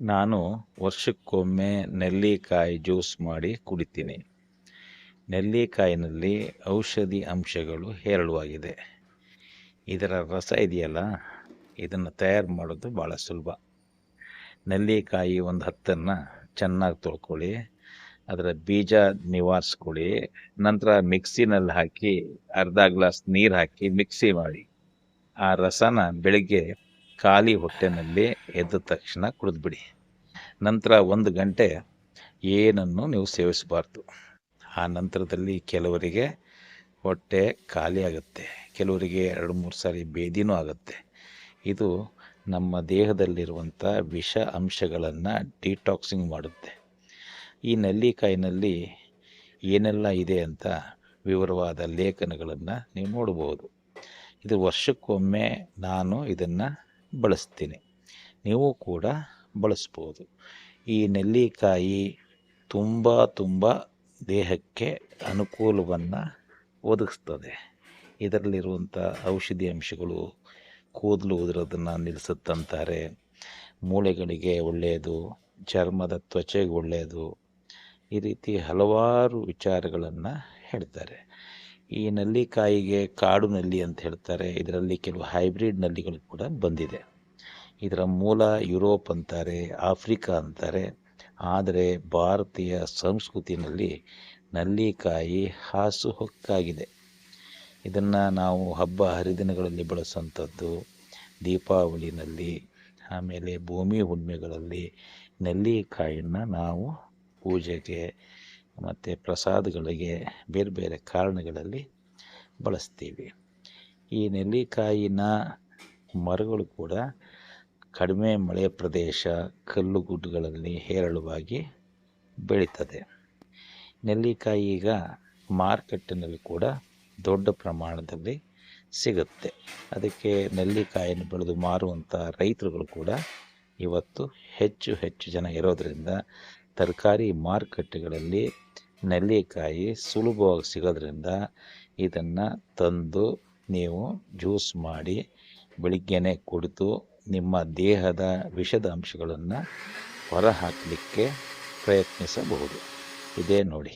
ನಾನು ವರ್ಷಕ್ಕೊಮ್ಮೆ ನೆಲ್ಲಿಕಾಯಿ ಜ್ಯೂಸ್ ಮಾಡಿ ಕುಡಿತೀನಿ. ನೆಲ್ಲಿಕಾಯಿನಲ್ಲಿ ಔಷಧಿ ಅಂಶಗಳು ಹೇರಳವಾಗಿದೆ. ಇದರ ರಸ ಇದೆಯಲ್ಲ? ಇದನ್ನು ತಯಾರು ಮಾಡೋದು ಭಾಳ ಸುಲಭ. ನೆಲ್ಲಿಕಾಯಿ ಒಂದು ಹತ್ತನ್ನು ಚೆನ್ನಾಗಿ ತೊಳ್ಕೊಳ್ಳಿ. ಅದರ ಬೀಜ ನಿವಾರಿಸ್ಕೊಳ್ಳಿ. ನಂತರ ಮಿಕ್ಸಿನಲ್ಲಿ ಹಾಕಿ ಅರ್ಧ ಗ್ಲಾಸ್ ನೀರು ಹಾಕಿ ಮಿಕ್ಸಿ ಮಾಡಿ. ಆ ರಸನ ಬೆಳಿಗ್ಗೆ ಖಾಲಿ ಹೊಟ್ಟೆನಲ್ಲಿ ಎದ್ದ ತಕ್ಷಣ ಕುಡಿದ್ಬಿಡಿ ನಂತರ ಒಂದು ಗಂಟೆ ಏನನ್ನು ನೀವು ಸೇವಿಸಬಾರ್ದು. ಆ ನಂತರದಲ್ಲಿ ಕೆಲವರಿಗೆ ಹೊಟ್ಟೆ ಖಾಲಿ ಆಗುತ್ತೆ. ಕೆಲವರಿಗೆ ಎರಡು ಮೂರು ಸಾರಿ ಬೇದಿನೂ ಆಗುತ್ತೆ. ಇದು ನಮ್ಮ ದೇಹದಲ್ಲಿರುವಂಥ ವಿಷ ಅಂಶಗಳನ್ನು ಡಿಟಾಕ್ಸಿಂಗ್ ಮಾಡುತ್ತೆ. ಈ ನೆಲ್ಲಿಕಾಯಿನಲ್ಲಿ ಏನೆಲ್ಲ ಇದೆ ಅಂತ ವಿವರವಾದ ಲೇಖನಗಳನ್ನು ನೀವು ನೋಡಬಹುದು ಇದು ವರ್ಷಕ್ಕೊಮ್ಮೆ ನಾನು ಇದನ್ನು ಬಳಸ್ತೀನಿ. ನೀವು ಕೂಡ ಬಳಸ್ಬೋದು. ಈ ನೆಲ್ಲಿಕಾಯಿ ತುಂಬ ತುಂಬ ದೇಹಕ್ಕೆ ಅನುಕೂಲವನ್ನು ಒದಗಿಸ್ತದೆ. ಇದರಲ್ಲಿರುವಂಥ ಔಷಧಿ ಅಂಶಗಳು ಕೂದಲು ಉದುರೋದನ್ನು ನಿಲ್ಲಿಸುತ್ತಂತಾರೆ ಮೂಳೆಗಳಿಗೆ ಒಳ್ಳೆಯದು, ಚರ್ಮದ ತ್ವಚೆಗೆ ಒಳ್ಳೆಯದು. ಈ ರೀತಿ ಹಲವಾರು ವಿಚಾರಗಳನ್ನು ಹೇಳ್ತಾರೆ. ಈ ನಲ್ಲಿಕಾಯಿಗೆ ಕಾಡು ನಲ್ಲಿ ಅಂತ ಹೇಳ್ತಾರೆ. ಇದರಲ್ಲಿ ಕೆಲವು ಹೈಬ್ರಿಡ್ ನಲ್ಲಿಗಳು ಕೂಡ ಬಂದಿದೆ. ಇದರ ಮೂಲ ಯುರೋಪ್ ಅಂತಾರೆ, ಆಫ್ರಿಕಾ ಅಂತಾರೆ. ಆದರೆ ಭಾರತೀಯ ಸಂಸ್ಕೃತಿನಲ್ಲಿ ನಲ್ಲಿಕಾಯಿ ಹಾಸು ಹೊಕ್ಕಾಗಿದೆ. ಇದನ್ನು ನಾವು ಹಬ್ಬ ಹರಿದಿನಗಳಲ್ಲಿ ಬಳಸುವಂಥದ್ದು ದೀಪಾವಳಿನಲ್ಲಿ, ಆಮೇಲೆ ಭೂಮಿ ಹುಣ್ಣಿಮೆಗಳಲ್ಲಿ ನೆಲ್ಲಿಕಾಯಿಯನ್ನು ನಾವು ಪೂಜೆಗೆ ಮತ್ತು ಪ್ರಸಾದಗಳಿಗೆ ಬೇರೆ ಬೇರೆ ಕಾರಣಗಳಲ್ಲಿ ಬಳಸ್ತೀವಿ. ಈ ನೆಲ್ಲಿಕಾಯಿನ ಮರಗಳು ಕೂಡ ಕಡಿಮೆ ಮಳೆ ಪ್ರದೇಶ ಕಲ್ಲುಗುಡ್ಡುಗಳಲ್ಲಿ ಹೇರಳವಾಗಿ ಬೆಳೀತದೆ. ನೆಲ್ಲಿಕಾಯಿ ಈಗ ಮಾರ್ಕೆಟ್ಟಿನಲ್ಲಿ ಕೂಡ ದೊಡ್ಡ ಪ್ರಮಾಣದಲ್ಲಿ ಸಿಗುತ್ತೆ. ಅದಕ್ಕೆ ನೆಲ್ಲಿಕಾಯಿಯನ್ನು ಬೆಳೆದು ಮಾರುವಂಥ ರೈತರುಗಳು ಕೂಡ ಇವತ್ತು ಹೆಚ್ಚು ಹೆಚ್ಚು ಜನ ಇರೋದರಿಂದ ತರಕಾರಿ ಮಾರುಕಟ್ಟೆಗಳಲ್ಲಿ ನೆಲ್ಲಿಕಾಯಿ ಸುಲಭವಾಗಿ ಸಿಗೋದ್ರಿಂದ ಇದನ್ನು ತಂದು ನೀವು ಜ್ಯೂಸ್ ಮಾಡಿ ಬೆಳಿಗ್ಗೆನೆ ಕುಡಿದು ನಿಮ್ಮ ದೇಹದ ವಿಷದ ಅಂಶಗಳನ್ನು ಹೊರಹಾಕಲಿಕ್ಕೆ ಪ್ರಯತ್ನಿಸಬಹುದು. ಇದೇ ನೋಡಿ.